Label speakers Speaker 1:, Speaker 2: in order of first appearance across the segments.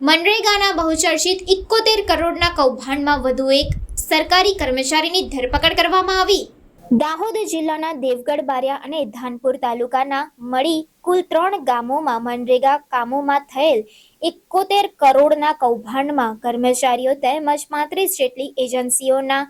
Speaker 1: મનરેગાના બહુચર્ચિત ઇકોતેર કરોડના કૌભાંડમાં વધુ એક સરકારી કર્મચારીની ધરપકડ કરવામાં આવી. દાહોદ જિલ્લાના દેવગઢ, બારિયા અને ધાનપુર તાલુકાના મળી કુલ ત્રણ ગામોમાં મનરેગા કામોમાં થયેલ એકોતેર કરોડના કૌભાંડમાં કર્મચારીઓ તેમજ પાંત્રીસ જેટલી એજન્સીઓના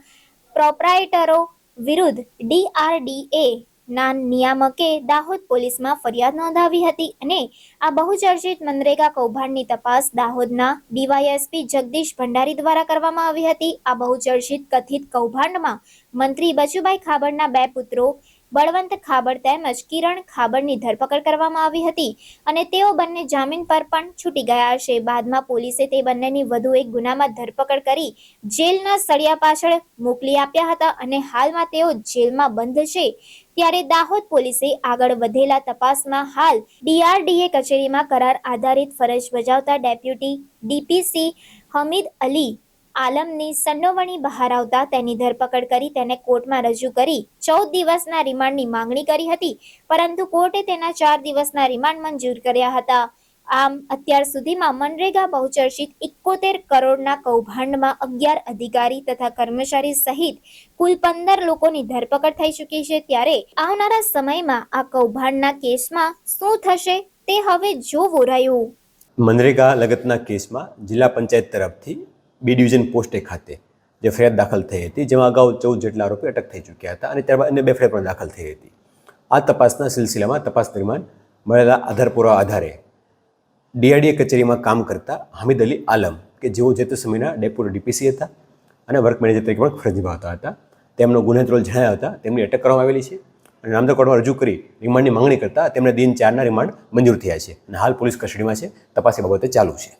Speaker 1: પ્રોપરાઇટરો વિરુદ્ધ ડીઆરડીએ ના નિયામકે દાહોદ પોલીસમાં ફરિયાદ નોંધાવી હતી અને આ બહુચર્ચિત મનરેગા કૌભાંડની તપાસ દાહોદના ડીવાયએસપી જગદીશ ભંડારી દ્વારા કરવામાં આવી હતી. આ બહુચર્ચિત કથિત કૌભાંડમાં મંત્રી બચુભાઈ ખાબડના બે પુત્રો બળવંત ખાબડ તેમજ કિરણ ખાબડની ધરપકડ કરવામાં આવી હતી અને તેઓ બંને જામીન પર પણ છૂટી ગયા છે. બાદમાં પોલીસે તે બંનેની વધુ એક ગુનામાં ધરપકડ કરી જેલના સળિયા પાછળ મોકલી આપ્યા હતા અને હાલમાં તેઓ જેલમાં બંધ છે. ત્યારે દાહોદ પોલીસે આગળ વધેલા તપાસમાં હાલ ડીઆરડીએ કચેરીમાં કરાર આધારિત ફરજ બજાવતા ડેપ્યુટી ડીપીસી હમીદ અલી આલમની સંડોવણી બહાર આવતા તેની ધરપકડ કરી તેને કોર્ટમાં રજૂ કરી ચૌદ દિવસના રિમાન્ડની માંગણી કરી હતી, પરંતુ કોર્ટે તેના ચાર દિવસના રિમાન્ડ મંજૂર કર્યા હતા. આમ, અત્યાર સુધીમાં મનરેગા બહુચર્ચિત એકોતેર કરોડના કૌભાંડમાં અગિયાર અધિકારી તથા કર્મચારી સહિત કુલ પંદર લોકોની ધરપકડ થઈ ચૂકી છે. ત્યારે આવનારા સમયમાં આ કૌભાંડના કેસમાં શું થશે તે હવે જોવું રહ્યું.
Speaker 2: મનરેગા લગતના કેસમાં જિલ્લા પંચાયત તરફથી બી ડિવિઝન પોસ્ટે ખાતે જે ફરિયાદ દાખલ થઈ હતી, જેમાં અગાઉ ચૌદ જેટલા આરોપી અટક થઈ ચૂક્યા હતા અને ત્યારબાદ અન્ય બે ફરિયાદ પણ દાખલ થઈ હતી. આ તપાસના સિલસિલામાં તપાસ દરમિયાન મળેલા આધાર પુરાવા આધારે ડીઆરડીએ કચેરીમાં કામ કરતા હામિદ અલી આલમ, કે જેઓ જે તે સમયના ડેપ્યુટી ડીપીસી હતા અને વર્ક મેનેજર તરીકે પણ ફરજ નિભાવતા હતા, તેમનો ગુનેત્રોલ જણાયા હતા, તેમની અટક કરવામાં આવેલી છે અને નામદાર કોર્ટમાં રજૂ કરી રિમાન્ડની માંગણી કરતા તેમને દિન ચારના રિમાન્ડ મંજૂર થયા છે અને હાલ પોલીસ કસ્ટડીમાં છે, તપાસી બાબતે ચાલુ છે.